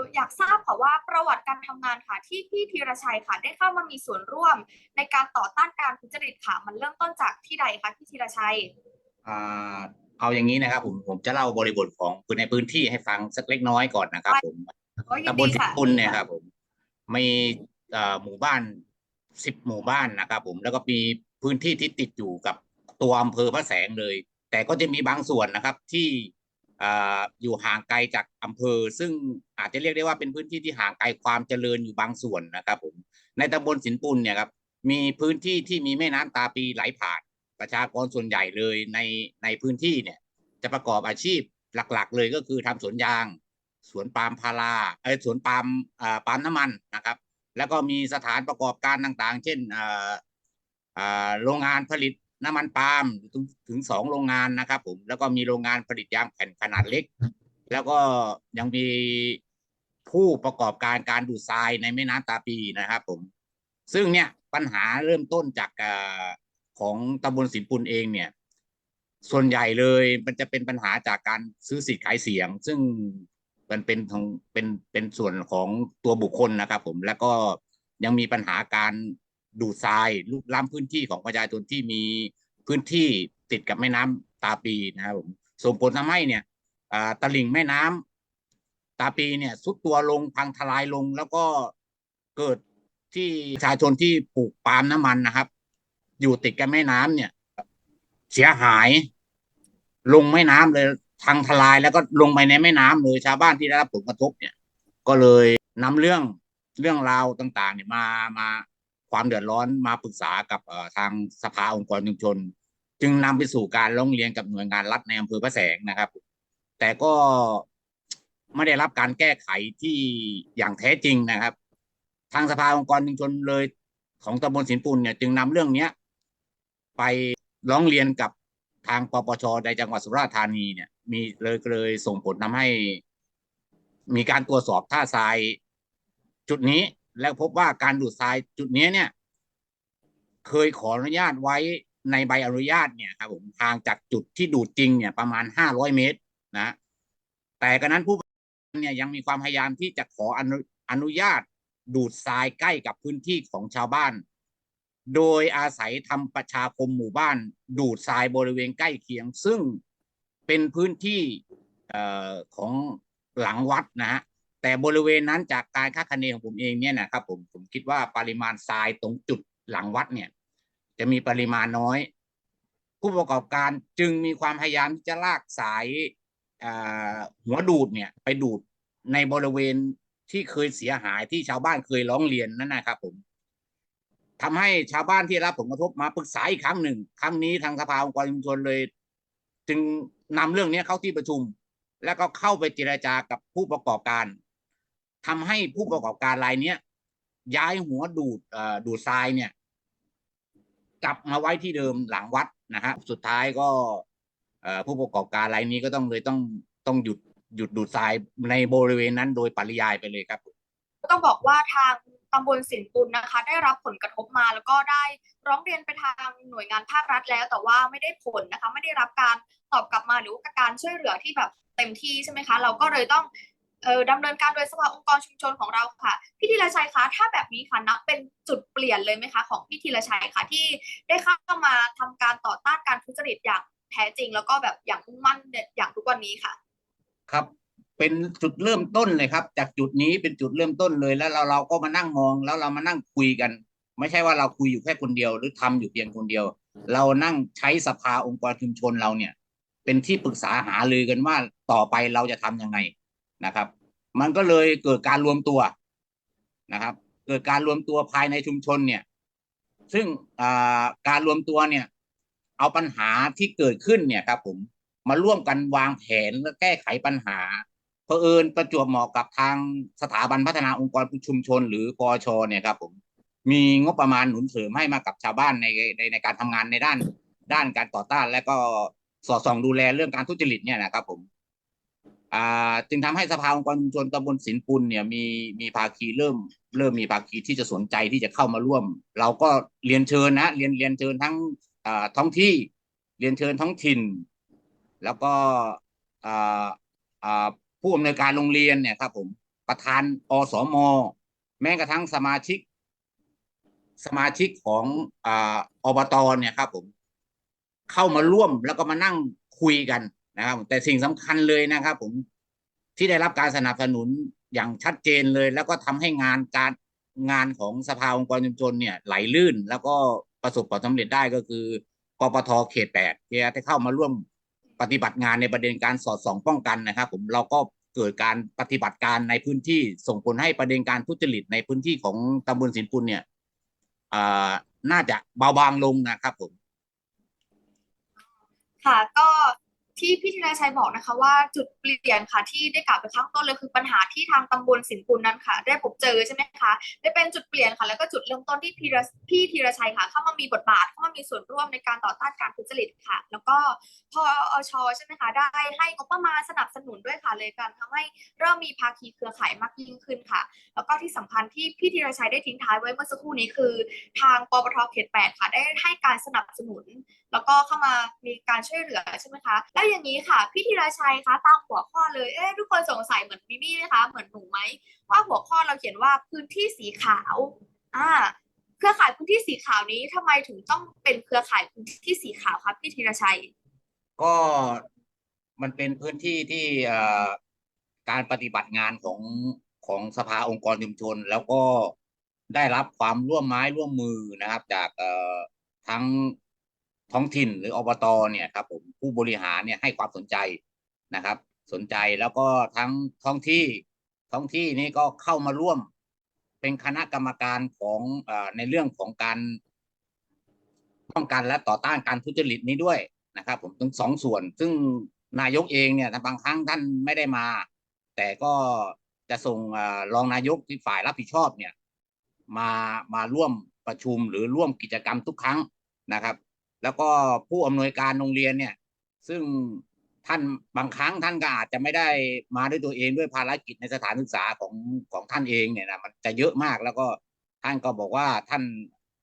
ออยากทราบค่ะว่าประวัติการทำงานค่ะที่พี่ธีรชัยค่ะ ได้เข้ามามีส่วนร่วมในการต่อต้านการทุจริตค่ะ มันเริ่มต้นจากที่ใดคะพี่ธีรชัยอ่าเอาอย่างนี้นะครับผมผมจะเล่าบริบทของในพื้นที่ให้ฟังสักเล็กน้อยก่อนนะครับ ผมโอ้ยยินตำบดีลสิค่ะปุนเนี่ยครับผมมีเอ่อหมู่บ้านสิบหมู่บ้านนะครับ ผมแล้วก็มีพื้นที่ที่ติดอยู่กับตัวอำเภอพระแสงเลย แต่ก็จะมีบางส่วนนะครับที่ อยู่ห่างไกลจากอำเภอ ซึ่งอาจจะเรียกได้ว่าเป็นพื้นที่ที่ห่างไกลความเจริญอยู่บางส่วนนะครับผมในตำบลสินปุนเนี่ยครับมีพื้นที่ที่มีแม่น้ำตาปีไหลผ่าน ประชากรส่วนใหญ่เลยในในพื้นที่เนี่ยจะประกอบอาชีพหลักๆ เลยก็คือทำสวนยาง สวนปาล์มพาราเอยสวนปาล์มอ่าปาล์มน้ำมันนะครับ แล้วก็มีสถานประกอบการต่างๆ เช่นอ่าอ่าโรงงานผลิต น้ำมันปาล์มถึงถึงสองโรงงานนะครับผมแล้วก็มีโรงงานผลิตยางแผ่นขนาดเล็ก แล้วก็ยังมีผู้ประกอบการการดูดทรายในแม่น้ำตาปีนะครับผม ซึ่งเนี่ยปัญหาเริ่มต้นจากของตำบลสินปุนเองเนี่ย ส่วนใหญ่เลยมันจะเป็นปัญหาจากการซื้อสิทธิ์ขายเสียง ซึ่งมันเป็นของเป็นเป็นส่วนของตัวบุคคลนะครับผมแล้วก็ยังมีปัญหาการ ดูดทรายลุกล้ำพื้นที่ของประชาชนที่มีพื้นที่ติดกับแม่น้ำตาปีนะครับผมส่งผลทำให้เนี่ยตลิ่งแม่น้ำตาปีเนี่ยซุดตัวลงพังทลายลงแล้วก็เกิดที่ประชาชนที่ปลูกปาล์มน้ำมันนะครับ อยู่ติดกับแม่น้ำเนี่ย เสียหาย ลงแม่น้ำเลยทางทลายแล้วก็ลงไปในแม่น้ำเลยชาวบ้านที่ได้รับผลกระทบเนี่ย ก็เลยนำเรื่องเรื่องราวต่าง ๆ เนี่ยมามา ความเดือดร้อนมาปรึกษากับทางสภาองค์กรชุมชน จึงนำไปสู่การร้องเรียนกับหน่วยงานรัฐในอำเภอพระแสงนะครับ แต่ก็ไม่ได้รับการแก้ไขที่อย่างแท้จริงนะครับ ทางสภาองค์กรชุมชนเลยของตำบลสินปุ่นเนี่ยจึงนำเรื่องเนี้ยไปร้องเรียนกับทางปปชในจังหวัดสุราษฎร์ธานีเนี่ย มีเลยเลยส่งผลทำให้ มีการตรวจสอบท่าทรายจุดนี้ แล้วพบว่าการดูดทรายจุดนี้เนี่ย เคยขออนุญาตไว้ในใบอนุญาตเนี่ยครับผมห่างจากจุดที่ดูดจริงเนี่ยประมาณห้าร้อยเมตรนะ แต่กระนั้นผู้เนี่ยยังมีความพยายามที่จะขออนุอนุญาตดูดทรายใกล้กับพื้นที่ของชาวบ้าน โดยอาศัยทำประชาคมหมู่บ้าน ดูดทรายบริเวณใกล้เคียง ซึ่งเป็นพื้นที่ของหลังวัดนะฮะ แต่บริเวณนั้นจากการคาดคะเนของผมเองเนี่ยนะครับผมผมคิดว่าปริมาณทรายตรงจุดหลังวัดเนี่ย จะมีปริมาณน้อย ผู้ประกอบการจึงมีความพยายามที่จะลากสายหัวดูดเนี่ยไปดูดในบริเวณที่เคยเสียหายที่ชาวบ้านเคยร้องเรียนนั่นนะครับผมทำให้ชาวบ้านที่รับผลกระทบมาปรึกษาอีกครั้งหนึ่ง ครั้งนี้ทางสภาองค์กรชุมชนเลย จึงนำเรื่องนี้เข้าที่ประชุม แล้วก็เข้าไปเจรจากับผู้ประกอบการ ทำให้ผู้ประกอบการรายเนี้ยย้ายหัวดูดดูดทรายเนี่ย กลับมาไว้ที่เดิมหลังวัดนะฮะสุดท้ายก็ผู้ประกอบการรายนี้ก็ต้องเลยต้องต้องหยุดหยุดดูดทรายในบริเวณนั้นโดยปริยายไปเลยครับต้องบอกว่าทางตำบลสินปุนนะคะ ได้รับผลกระทบมาแล้วก็ได้ร้องเรียนไปทางหน่วยงานภาครัฐแล้ว แต่ว่าไม่ได้ผลนะคะ ไม่ได้รับการตอบกลับมาหรือว่าการช่วยเหลือที่แบบเต็มที่ใช่ไหมคะ เราก็เลยต้อง ดำเนินการโดยสภาองค์กรชุมชนของเราค่ะ พี่ธีรชัยคะถ้าแบบนี้ค่ะนับเป็นจุดเปลี่ยนเลยไหมคะของพี่ธีรชัยค่ะที่ได้เข้ามาทำการต่อต้านการทุจริตอย่างแท้จริง แล้วก็แบบอย่างมุ่งมั่นอย่างทุกวันนี้ค่ะ ครับ เป็นจุดเริ่มต้นเลยครับ จากจุดนี้เป็นจุดเริ่มต้นเลยแล้วเราเราก็มานั่งมองแล้วเรามานั่งคุยกัน ไม่ใช่ว่าเราคุยอยู่แค่คนเดียว หรือทำอยู่เพียงคนเดียว เรานั่งใช้สภาองค์กรชุมชนเราเนี่ย เป็นที่ปรึกษาหารือกันว่าต่อไปเราจะทำยังไง นะครับ มันก็เลยเกิดการรวมตัวนะครับ เกิดการรวมตัวภายในชุมชนเนี่ย ซึ่งการรวมตัวเนี่ย เอาปัญหาที่เกิดขึ้นเนี่ยครับผมมาร่วมกันวางแผนและแก้ไขปัญหาเผอิญประจวบเหมาะกับทางสถาบันพัฒนาองค์กรชุมชน หรือปอชเนี่ยครับผมมีงบประมาณหนุนเสริมให้มากับชาวบ้านในในในการทำงานในด้านด้านการต่อต้าน และก็สอดส่องดูแลเรื่องการทุจริตเนี่ยนะครับผม จึงทำให้สภาองค์กรชุมชนตำบลสินปุนเนี่ยมีมีภาคีเริ่ม เริ่มมีภาคีที่จะสนใจที่จะเข้ามาร่วม เราก็เรียนเชิญนะเรียนเรียนเชิญทั้งท้องที่เรียนเชิญท้องถิ่น แล้วก็ผู้อำนวยการโรงเรียนเนี่ยครับผมประธานอสมแม้กระทั่งสมาชิก สมาชิกของออบตเนี่ยครับผม เข้ามาร่วมแล้วก็มานั่งคุยกัน นะครับ แต่สิ่งสำคัญเลยนะครับ ผมที่ได้รับการสนับสนุนอย่างชัดเจนเลย แล้วก็ทำให้งานการงานของสภาองค์กรชุมชนเนี่ยไหลลื่น แล้วก็ประสบความสำเร็จได้ก็คือปปทเขตแปดที่ได้เข้ามาร่วมปฏิบัติงานในประเด็นการสอดส่องป้องกันนะครับ ผมเราก็เกิดการปฏิบัติการในพื้นที่ส่งผลให้ประเด็นการทุจริตในพื้นที่ของตำบลสินปุลเนี่ยน่าจะเบาบางลงนะครับผม ค่ะก็ ที่พี่ธีรชัยบอกนะคะว่าจุดเปลี่ยนค่ะที่ได้กล่าวไปข้างต้นเลยคือปัญหาที่ทางตำบลสินปุลนั้นค่ะ ได้พบเจอใช่ไหมคะได้เป็นจุดเปลี่ยนค่ะ แล้วก็จุดเริ่มต้นที่พี่พี่ธีรชัยค่ะ เข้ามามีบทบาทเข้ามามีส่วนร่วมในการต่อต้านการทุจริตค่ะ แล้วก็พออชใช่ไหมคะได้ให้งบประมาณสนับสนุนด้วยค่ะเลยการทำให้เริ่มมีภาคีเครือข่ายมากยิ่งขึ้นค่ะ แล้วก็ที่สำคัญที่พี่ธีรชัยได้ทิ้งท้ายไว้เมื่อสักครู่นี้คือ ทางปปทเขตแปดค่ะ ได้ให้การสนับสนุน แล้วก็เข้ามามีการช่วยเหลือใช่ไหมคะแล้วอย่างนี้ค่ะ พี่ธีรชัยคะตามหัวข้อเลยเอ๊ะทุกคนสงสัยเหมือนมิมี่ไหมคะเหมือนหนูไหมว่าหัวข้อเราเขียนว่าพื้นที่สีขาวอ่าเครือข่ายพื้นที่สีขาวนี้ทำไมถึงต้องเป็นเครือข่ายพื้นที่สีขาวครับพี่ธีรชัย ก็มันเป็นพื้นที่ที่เอ่อการปฏิบัติงานของของสภาองค์กรชุมชน แล้วก็ได้รับความร่วมไม้ร่วมมือนะครับ จากเอ่อทั้ง ท้องถิ่นหรืออบตเนี่ยครับผมผู้บริหารเนี่ยให้ความสนใจนะครับ สนใจแล้วก็ทั้งท้องที่ท้องที่นี่ก็เข้ามาร่วมเป็นคณะกรรมการของอในเรื่องของการป้องกันและต่อต้านการทุจริตนี้ด้วยนะครับ ผมทั้งสองส่วน ซึ่งนายกเองเนี่ยบางครั้งท่านไม่ได้มา แต่ก็จะส่งอรองนายกที่ฝ่ายรับผิดชอบเนี่ย มามาร่วมประชุมหรือร่วมกิจกรรมทุกครั้งนะครับ แล้วก็ผู้อำนวยการโรงเรียนเนี่ย ซึ่งท่านบางครั้งท่านก็อาจจะไม่ได้มาด้วยตัวเองด้วยภารกิจในสถานศึกษาของของท่านเองเนี่ยนะมันจะเยอะมากแล้วก็ท่านก็บอกว่าท่าน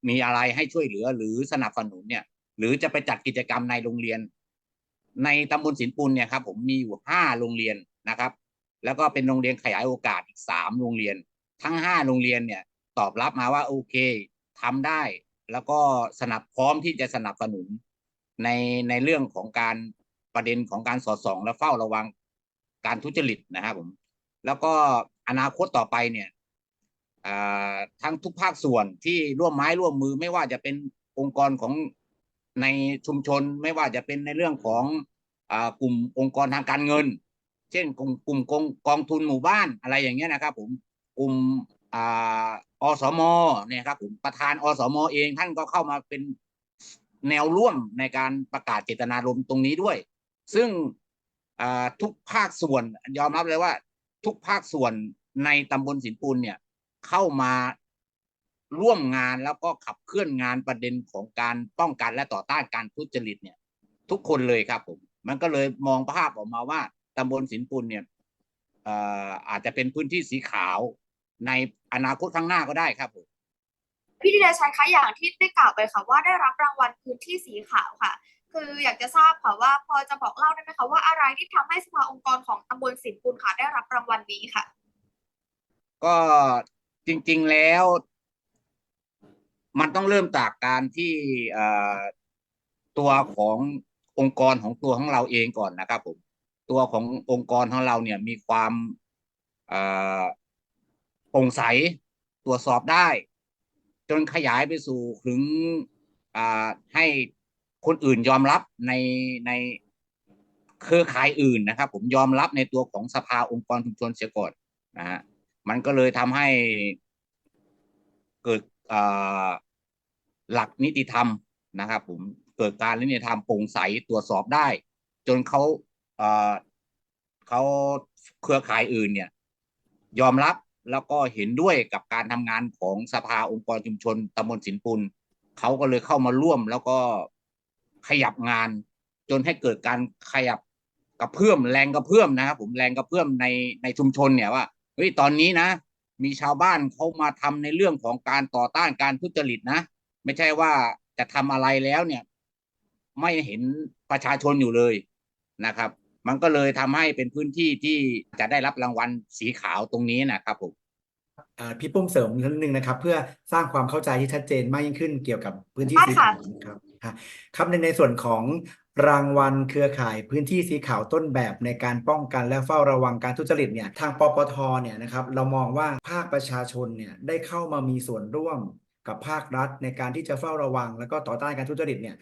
มีอะไรให้ช่วยเหลือหรือสนับสนุนเนี่ย หรือจะไปจัดกิจกรรมในโรงเรียน ในตำบลสินปุลเนี่ยครับ ผมมีอยู่ห้าโรงเรียนนะครับ แล้วก็เป็นโรงเรียนขยายโอกาสอีกสามโรงเรียน ทั้งห้าโรงเรียนเนี่ย ตอบรับมาว่าโอเคทำได้ แล้วก็สนับพร้อมที่จะสนับสนุนในในเรื่องของการประเด็นของการสอดส่อง และเฝ้าระวังการทุจริตนะครับผม แล้วก็อนาคตต่อไปเนี่ยทั้งทุกภาคส่วนที่ร่วมไม้ร่วมมือไม่ว่าจะเป็นองค์กรของในชุมชนไม่ว่าจะเป็นในเรื่องของอกลุ่มองค์กรทางการเงิน เช่นกลุ่มกลุ่มกองกองทุนหมู่บ้านอะไรอย่างเงี้ยนะครับผมกลุ่ม อสมเนี่ยครับผมประธานอสมเองท่านก็เข้ามาเป็นแนวร่วมในการประกาศเจตนารมณ์ตรงนี้ด้วย ซึ่งทุกภาคส่วนยอมรับเลยว่า ทุกภาคส่วนในตำบลสินปูนเนี่ยเข้ามาร่วมงานแล้วก็ขับเคลื่อนงานประเด็นของการป้องกันและต่อต้านการทุจริตเนี่ย ทุกคนเลยครับผม มันก็เลยมองภาพออกมาว่าตำบลสินปุลเนี่ยอาจจะเป็นพื้นที่สีขาว ในอนาคตข้างหน้าก็ได้ครับผมพี่ธีรชัยคะอย่างที่ได้กล่าวไปค่ะว่าได้รับรางวัลพื้นที่สีขาวค่ะ คืออยากจะทราบค่ะว่าพอจะบอกเล่าได้ไหมคะว่าอะไรที่ทำให้สภาองค์กรของตำบลสินปุลค่ะ ได้รับรางวัลนี้ค่ะ ก็จริง ๆแล้ว มันต้องเริ่มจากการที่เอ่อตัวขององค์กรของตัวของเราเองก่อนนะครับผมตัวขององค์กรของเราเนี่ยมีความเอ่อ โปร่งใสตรวจสอบได้ จนขยายไปสู่ถึงให้คนอื่นยอมรับในในเครือข่ายอื่นนะครับ ผมยอมรับในตัวของสภาองค์กรชุมชนเสียก่อนนะฮะมันก็เลยทำให้เกิดหลักนิติธรรมนะครับ ผมเกิดการนิติธรรมโปร่งใสตรวจสอบได้ จนเขาเขาเครือข่ายอื่นเนี่ย ยอมรับ แล้วก็เห็นด้วยกับการทำงานของสภาองค์กรชุมชนตำบลสินปุลเขาก็เลยเข้ามาร่วมแล้วก็ขยับงาน จนให้เกิดการขยับกระเพื่อมแรงกระเพื่อมนะครับผมแรงกระเพื่อมในในชุมชนเนี่ยว่าเฮ้ยตอนนี้นะ มีชาวบ้านเขามาทำในเรื่องของการต่อต้านการทุจริตนะ ไม่ใช่ว่าจะทำอะไรแล้วเนี่ย ไม่เห็นประชาชนอยู่เลยนะครับ มันก็เลยทำให้เป็นพื้นที่ที่จะได้รับรางวัลสีขาวตรงนี้นะครับผมอ่าพี่ปุ้มเสริมนิดนึงนะครับ เพื่อสร้างความเข้าใจที่ชัดเจนมากยิ่งขึ้นเกี่ยวกับพื้นที่ได้สีค่ะขาวนะครับฮะครับในในส่วนของรางวัลเครือข่ายพื้นที่สีขาวต้นแบบในการป้องกันและเฝ้าระวังการทุจริตเนี่ยทางปปทเนี่ยนะครับเรามองว่าภาคประชาชนเนี่ยได้เข้ามามีส่วนร่วมกับภาครัฐในการที่จะเฝ้าระวัง แล้วก็ต่อต้านการทุจริตเนี่ย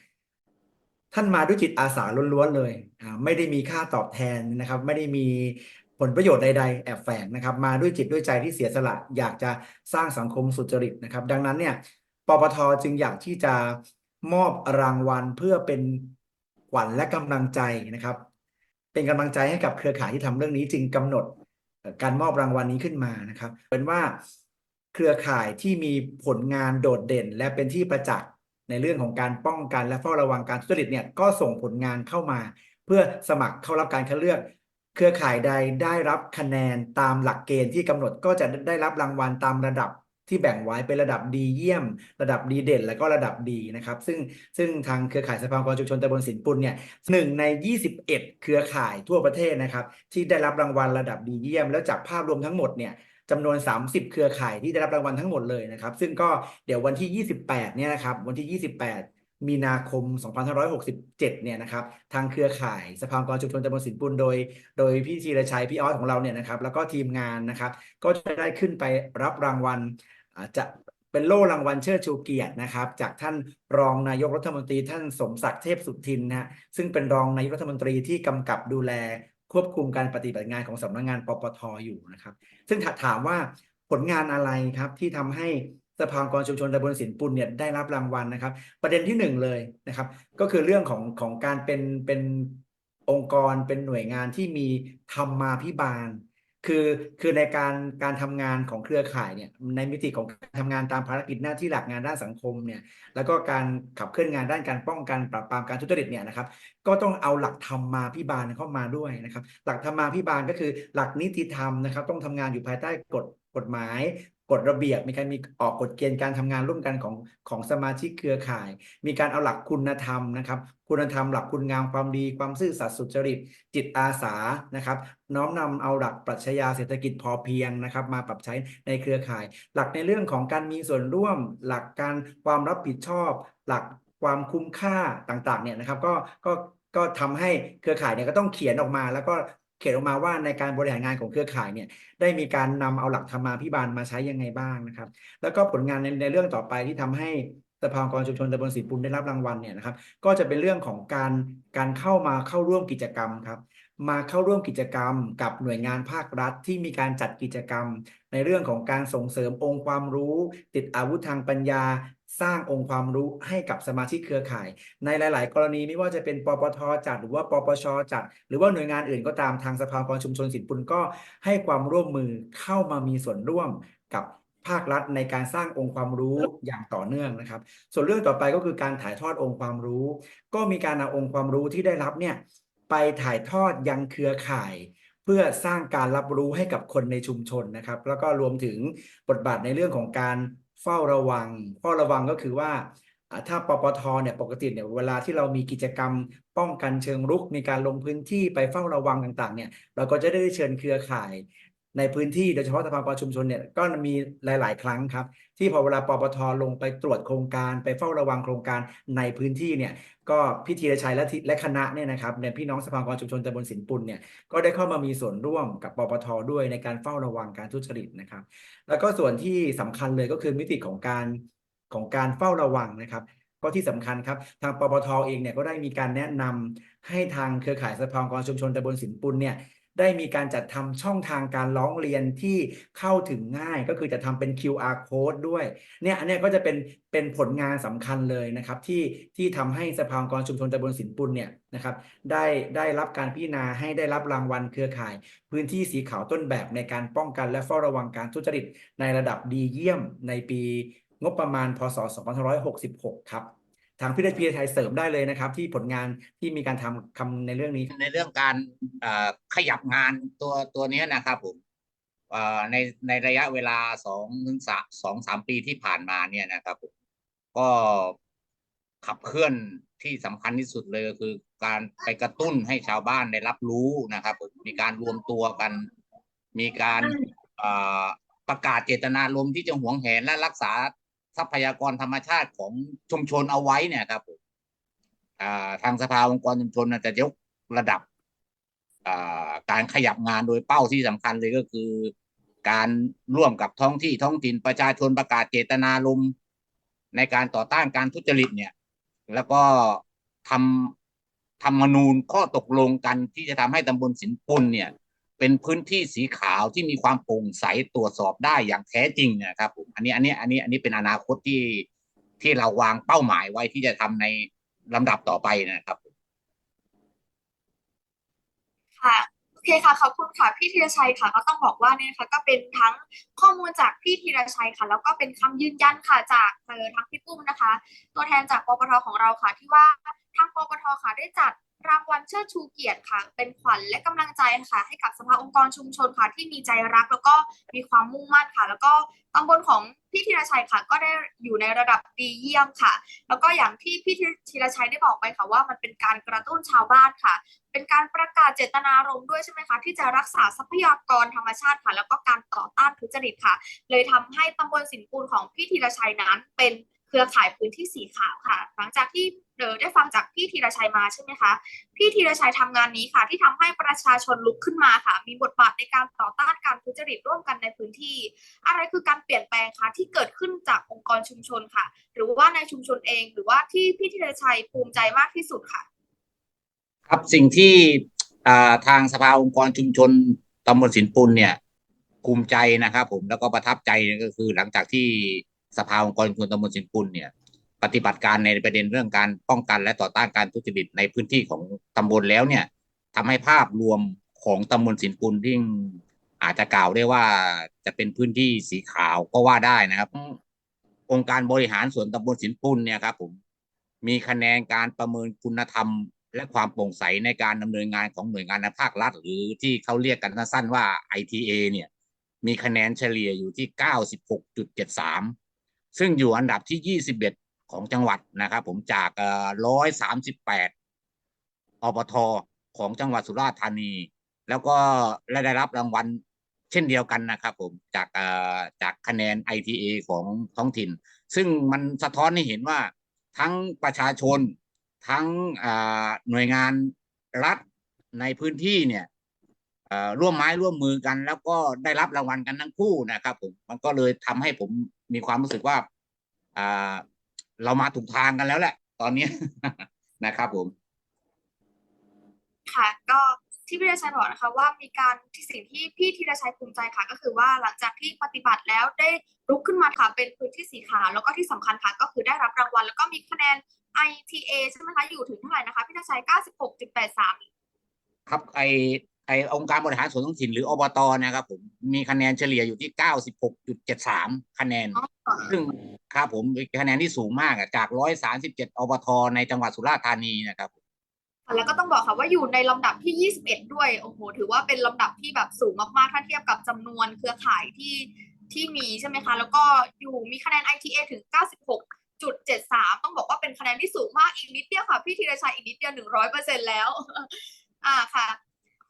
ท่านมาด้วยจิตอาสาล้วนๆเลยอ่าไม่ได้มีค่าตอบแทนนะครับ ไม่ได้มีผลประโยชน์ใดๆ แอบแฝงนะครับ มาด้วยจิตด้วยใจที่เสียสละ อยากจะสร้างสังคมสุจริตนะครับ ดังนั้นเนี่ยปปทจึงอยากที่จะมอบรางวัลเพื่อเป็นขวัญและกำลังใจนะครับ เป็นกำลังใจให้กับเครือข่ายที่ทำเรื่องนี้จึงกำหนดการมอบรางวัลนี้ขึ้นมานะครับ เป็นว่าเครือข่ายที่มีผลงานโดดเด่น และเป็นที่ประจักษ์ ในเรื่องของการป้องกันและเฝ้าระวังการทุจริตเนี่ยก็ส่งผลงานเข้ามา เพื่อสมัครเข้ารับการคัดเลือก เครือข่ายใดได้รับคะแนนตามหลักเกณฑ์ที่กำหนดก็จะได้รับรางวัลตามระดับที่แบ่งไว้เป็นระดับดีเยี่ยม ระดับดีเด่น และก็ระดับดีนะครับ ซึ่งซึ่งทางเครือข่ายสภาองค์กรชุมชนตำบลสินปุลเนี่ยหนึ่งใน 21 เครือข่ายทั่วประเทศนะครับ ที่ได้รับรางวัลระดับดีเยี่ยม แล้วจากภาพรวมทั้งหมดเนี่ย จำนวน 30 เครือข่ายที่ได้รับรางวัลทั้งหมดเลยนะครับ ซึ่งก็เดี๋ยววันที่ 28 เนี่ยนะครับ วันที่ 28 มีนาคม 2567 เนี่ยนะครับ ทางเครือข่ายสภาองค์กรชุมชนตำบลสินปุลโดย โดยพี่ธีรชัย พี่ออสของเราเนี่ยนะครับ แล้วก็ทีมงานนะครับ ก็จะได้ขึ้นไปรับรางวัลจะเป็นโล่รางวัลเชิดชูเกียรตินะครับ จากท่านรองนายกรัฐมนตรีท่านสมศักดิ์เทพสุทินนะฮะซึ่งเป็นรองนายกรัฐมนตรีที่กำกับดูแล ควบคุมการปฏิบัติงานของสำนักงานปปทอยู่นะครับ ซึ่งถ้าถามว่าผลงานอะไรครับที่ทำให้สภาองค์กรชุมชนตำบลสินปุลเนี่ยได้รับรางวัลนะครับ ประเด็นที่หนึ่งเลยนะครับ ก็คือเรื่องของของการเป็นเป็นองค์กรเป็นหน่วยงานที่มีธรรมาพิบาล คือคือในการการทำงานของเครือข่ายเนี่ยในมิติของการทำงานตามภารกิจหน้าที่หลักงานด้านสังคมเนี่ยแล้วก็การขับเคลื่อนงานด้านการป้องกันปราบปรามการทุจริตเนี่ยนะครับก็ต้องเอาหลักธรรมาพิบาลเข้ามาด้วยนะครับ หลักธรรมาพิบาลก็คือหลักนิติธรรมนะครับ ต้องทำงานอยู่ภายใต้กฎกฎหมาย กฎระเบียบ มีการมีออกกฎเกณฑ์การทำงานร่วมกันของของสมาชิกเครือข่าย มีการเอาหลักคุณธรรมนะครับ คุณธรรมหลักคุณงามความดี ความซื่อสัตย์สุจริต จิตอาสานะครับ น้อมนำเอาหลักปรัชญาเศรษฐกิจพอเพียงนะครับ มาปรับใช้ในเครือข่าย หลักในเรื่องของการมีส่วนร่วม หลักการความรับผิดชอบ หลักความคุ้มค่าต่างๆเนี่ยนะครับ ก็ก็ก็ทำให้เครือข่ายเนี่ยก็ต้องเขียนออกมาแล้วก็ ขียนออกมาว่าในการบริหารงานของเครือข่ายเนี่ยได้มีการนำเอาหลักธรรมาภิบาลมาใช้ยังไงบ้างนะครับ แล้วก็ผลงานในในเรื่องต่อไปที่ทำให้สภาองค์กรชุมชนตำบลศรีปุลได้รับรางวัลเนี่ยนะครับ ก็จะเป็นเรื่องของการการเข้ามาเข้าร่วมกิจกรรมครับ มาเข้าร่วมกิจกรรม กับหน่วยงานภาครัฐที่มีการจัดกิจกรรม ในเรื่องของการส่งเสริมองค์ความรู้ ติดอาวุธทางปัญญา สร้างองค์ความรู้ให้กับสมาชิกเครือข่าย ในหลาย ๆ กรณีไม่ว่าจะเป็นปปทจัด หรือว่าปปชจัด หรือว่าหน่วยงานอื่นก็ตามทางสภาองค์กรชุมชนสินปุลก็ให้ความร่วมมือเข้ามามีส่วนร่วมกับภาครัฐในการสร้างองค์ความรู้อย่างต่อเนื่องนะครับ ส่วนเรื่องต่อไปก็คือการถ่ายทอดองค์ความรู้ ก็มีการเอาองค์ความรู้ที่ได้รับเนี่ยไปถ่ายทอดยังเครือข่าย เพื่อสร้างการรับรู้ให้กับคนในชุมชนนะครับ แล้วก็รวมถึงบทบาทในเรื่องของการ เฝ้าระวัง เฝ้าระวังก็คือว่าถ้าปปทเนี่ยปกติเนี่ยเวลาที่เรามีกิจกรรมป้องกันเชิงรุก มีการลงพื้นที่ไปเฝ้าระวังต่างๆเนี่ยเราก็จะได้เชิญเครือข่าย ในพื้นที่โดยเฉพาะสภาองค์กรชุมชนเนี่ยก็มีหลาย ๆ ครั้งครับ ที่พอเวลาปปทลงไปตรวจโครงการไปเฝ้าระวังโครงการในพื้นที่เนี่ยก็พี่ธีรชัยและและคณะเนี่ยนะครับในพี่น้องสภากรชุมชนตำบลสินปุลเนี่ยก็ได้เข้ามามีส่วนร่วมกับปปทด้วยในการเฝ้าระวังการทุจริตนะครับ แล้วก็ส่วนที่สำคัญเลยก็คือมิติของการของการเฝ้าระวังนะครับก็ที่สำคัญครับ ทางปปทเองเนี่ยก็ได้มีการแนะนำให้ทางเครือข่ายสภากรชุมชนตำบลสินปุลเนี่ย ได้มีการจัดทำช่องทางการร้องเรียนที่เข้าถึงง่ายก็คือจะทำเป็น QR code ด้วยเนี่ยอันนี้ก็จะเป็นเป็นผลงานสำคัญเลยนะครับ ที่ที่ทำให้สภาองค์กรชุมชนตำบลสินปุลเนี่ยนะครับได้ได้รับการพิจารณาให้ได้รับรางวัลเครือข่าย พื้นที่สีขาวต้นแบบในการป้องกันและเฝ้าระวังการทุจริตในระดับดีเยี่ยมในปีงบประมาณพศ2566 ครับ ทางพี่เดชพีไทยเสริมได้เลยนะครับ ที่ผลงานที่มีการทำคำในเรื่องนี้ ในเรื่องการขยับงานตัวตัวนี้นะครับผมในในระยะเวลาสองถึงสามสองสามปีที่ผ่านมาเนี่ยนะครับผมก็ขับเคลื่อนที่สำคัญที่สุดเลยคือการไปกระตุ้นให้ชาวบ้านได้รับรู้นะครับผมมีการรวมตัวกัน มีการประกาศเจตนารมณ์ที่จะหวงแหนและรักษา ทรัพยากรธรรมชาติของชุมชนเอาไว้เนี่ยครับผมทางสภาองค์กรชุมชนจะยกระดับการขยับงานโดยเป้าที่สำคัญเลยก็คือ การร่วมกับท้องที่ท้องถิ่นประชาชนประกาศเจตนารมณ์ในการต่อต้านการทุจริตเนี่ย แล้วก็ทำธรรมนูญข้อตกลงกันที่จะทำให้ตำบลสินปุนเนี่ย เป็นพื้นที่สีขาวที่มีความโปร่งใสตรวจสอบได้อย่างแท้จริงนะครับผมอันนี้อันนี้อันนี้อันนี้เป็นอนาคตที่ที่เราวางเป้าหมายไว้ที่จะทำในลำดับต่อไปนะครับค่ะโอเคค่ะขอบคุณค่ะพี่ธีรชัยค่ะ ก็ต้องบอกว่าเนี่ยนะคะก็เป็นทั้งข้อมูลจากพี่ธีรชัยค่ะ แล้วก็เป็นคำยืนยันค่ะจากเออทั้งพี่ปุ้มนะคะ ตัวแทนจากปปทของเราค่ะที่ว่าทางปปทค่ะได้จัด รางวัลเชิดชูเกียรติค่ะ เป็นขวัญและกำลังใจค่ะ ให้กับสภาองค์กรชุมชนค่ะ ที่มีใจรักแล้วก็มีความมุ่งมั่นค่ะ แล้วก็ตำบลของพี่ธีรชัยค่ะ ก็ได้อยู่ในระดับดีเยี่ยมค่ะ แล้วก็อย่างที่พี่ธีรชัยได้บอกไปค่ะว่ามันเป็นการกระตุ้นชาวบ้านค่ะ เป็นการประกาศเจตนารมณ์ด้วยใช่ไหมคะที่จะรักษาทรัพยากรธรรมชาติค่ะ แล้วก็การต่อต้านทุจริตค่ะ เลยทำให้ตำบลสินปูนของพี่ธีรชัยนั้นเป็นเครือข่ายพื้นที่สีขาวค่ะ หลังจากที่ เดอได้ฟังจากพี่ธีรชัยมาใช่ไหมคะ พี่ธีรชัยทำงานนี้ค่ะ ที่ทำให้ประชาชนลุกขึ้นมาค่ะ มีบทบาทในการต่อต้านการทุจริตร่วมกันในพื้นที่ อะไรคือการเปลี่ยนแปลงคะที่เกิดขึ้นจากองค์กรชุมชนค่ะ หรือว่าในชุมชนเอง หรือว่าที่พี่ธีรชัยภูมิใจมากที่สุดค่ะ ครับสิ่งที่ทางสภาองค์กรชุมชนตำบลสินปุนเนี่ยภูมิใจนะครับผมแล้วก็ประทับใจก็คือหลังจากที่สภาองค์กรชุมชนตำบลสินปุนเนี่ย ปฏิบัติการในประเด็นเรื่องการป้องกันและต่อต้านการทุจริตในพื้นที่ของตำบลแล้วเนี่ยทำให้ภาพรวมของตำบลสินปุนที่อาจจะกล่าวได้ว่าจะเป็นพื้นที่สีขาวก็ว่าได้นะครับ องค์การบริหารส่วนตำบลสินปุนเนี่ยครับผมมีคะแนนการประเมินคุณธรรม และความโปร่งใสในการดำเนินงานของหน่วยงานในภาครัฐ หรือที่เขาเรียกกันสั้นว่า ITA เนี่ย มีคะแนนเฉลี่ยอยู่ที่ 96.73 ซึ่งอยู่อันดับที่ 21 ของจังหวัดนะครับ ผมจากเอ่อ138อปทของจังหวัดสุราษฎร์ธานี แล้วก็และได้รับรางวัลเช่นเดียวกันนะครับผมจากจากคะแนน ITA ของท้องถิ่น ซึ่งมันสะท้อนให้เห็นว่าทั้งประชาชนทั้งหน่วยงานรัฐในพื้นที่เนี่ยร่วมไม้ร่วมมือกัน แล้วก็ได้รับรางวัลกันทั้งคู่นะครับผมมันก็เลยทำให้ผมมีความรู้สึกว่า เรามาถูกทางกันแล้วแหละ ตอนนี้นะครับผม ค่ะ ก็ที่พี่ธีรชัยบอกนะคะว่ามีการที่สิ่งที่พี่ธีรชัยภูมิใจค่ะ ก็คือว่าหลังจากที่ปฏิบัติแล้วได้ลุกขึ้นมาค่ะเป็นพื้นที่สีขาวแล้วก็ที่สำคัญค่ะ ก็คือได้รับรางวัล แล้วก็มีคะแนน ITA ใช่ไหมคะอยู่ถึงเท่าไหร่นะคะพี่ธีรชัย 96.83 ครับไอ ไอองค์การบริหารส่วนท้องถิ่นหรืออบตนะครับผมมีคะแนนเฉลี่ยอยู่ที่96.73คะแนน ซึ่งครับผมเป็นคะแนนที่สูงมากอะจาก137อบทในจังหวัดสุราษฎร์ธานีนะครับแล้วก็ต้องบอกค่ะว่าอยู่ในลำดับที่ 21 ด้วยโอ้โหถือว่าเป็นลำดับที่แบบสูงมากๆ ถ้าเทียบกับจำนวนเครือข่ายที่ที่มีใช่ไหมคะ แล้วก็อยู่มีคะแนน ITA ถึง 96.73 ต้องบอกว่าเป็นคะแนนที่สูงมากอีกนิดเดียวค่ะ พี่ธีรชัยอีกนิดเดียว 100%แล้ว อ่าค่ะ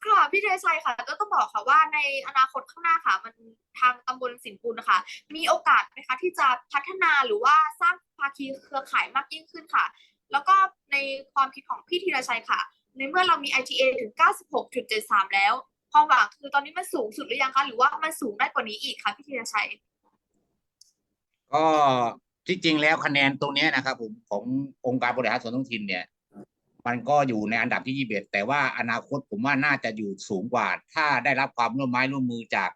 ค่ะพี่ธีรชัยค่ะ ก็ต้องบอกค่ะว่าในอนาคตข้างหน้าค่ะมันทางตำบลสินปุนนะคะมีโอกาสไหมคะที่จะพัฒนาหรือว่าสร้างภาคีเครือข่ายมากยิ่งขึ้นค่ะ แล้วก็ในความคิดของพี่ธีรชัยค่ะ ในเมื่อเรามี ITA ถึง 96.73 แล้ว ความหวังคือตอนนี้มันสูงสุดหรือยังคะหรือว่ามันสูงได้กว่านี้อีกคะพี่ธีรชัย ก็ที่จริงแล้วคะแนนตรงเนี้ยนะครับผมขององค์การบริหารส่วนท้องถิ่นเนี่ย มันก็อยู่ในอันดับที่ 21 แต่ว่าอนาคตผมว่าน่าจะอยู่สูงกว่า ถ้าได้รับความร่วมไม้ร่วมมือจาก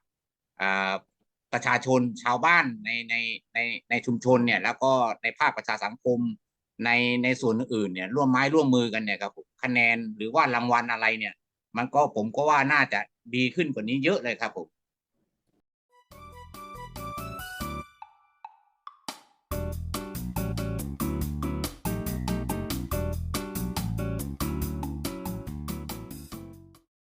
ประชาชนชาวบ้านในในในในชุมชนเนี่ย แล้วก็ในภาคประชาสังคมในในส่วนอื่นเนี่ย ร่วมไม้ร่วมมือกันเนี่ยครับคะแนนหรือว่ารางวัลอะไรเนี่ย มันก็ผมก็ว่าน่าจะดีขึ้นกว่านี้เยอะเลยครับผม